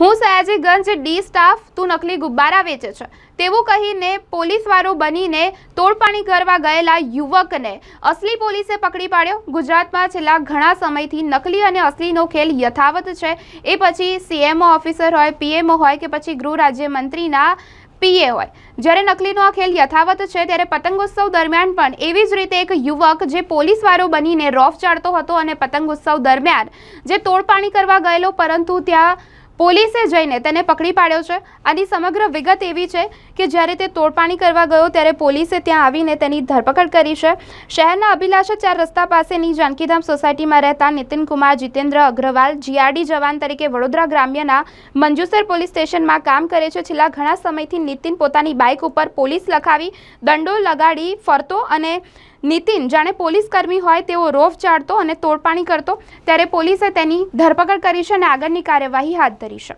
હું Sayajiganj D staff તું નકલી ગુબ્બારા વેચે છે. તેવું કહીને પોલીસવાળો બનીને તોડપાણી કરવા ગયેલા યુવકને અસલી પોલીસે પકડી પાડ્યો. ગુજરાતમાં છેલ્લા ઘણા સમયથી નકલી અને અસલીનો ખેલ યથાવત છે. એ પછી સીએમઓ ઓફિસર હોય પીએમઓ હોય કે પછી ગૃહ રાજ્યમંત્રીના પીએ હોય. જ્યારે નકલીનો આ ખેલ યથાવત છે ત્યારે પતંગોત્સવ દરમિયાન પણ એવી જ રીતે એક યુવક જે પોલીસવાળો બનીને રોફ ચાડતો હતો અને પતંગોત્સવ દરમિયાન જે તોડપાણી કરવા ગયેલો પરંતુ ત્યાં પોલીસે જઈને તેને પકડી પાડ્યો છે. આની સમગ્ર વિગત એવી છે કે જ્યારે તે તોડપાણી કરવા ગયો ત્યારે પોલીસે ત્યાં આવીને તેની ધરપકડ કરી છે. શહેરના અભિલાષા ચાર રસ્તા પાસેની જાનકીધામ સોસાયટીમાં રહેતા નિતિનકુમાર જીતેન્દ્ર અગ્રવાલ જીઆરડી જવાન તરીકે વડોદરા ગ્રામ્યના મંજુસર પોલીસ સ્ટેશનમાં કામ કરે છે. છેલ્લા ઘણા સમયથી નીતિન પોતાની બાઇક ઉપર પોલીસ લખાવી દંડો લગાડી ફરતો અને નીતિન, જાણે પોલીસ કર્મી હોય તેવો રોફ ચાડતો અને તોડપાણી કરતો, ત્યારે પોલીસે તેની ધરપકડ કરી છે અને આગળની કાર્યવાહી હાથ ધરી છે.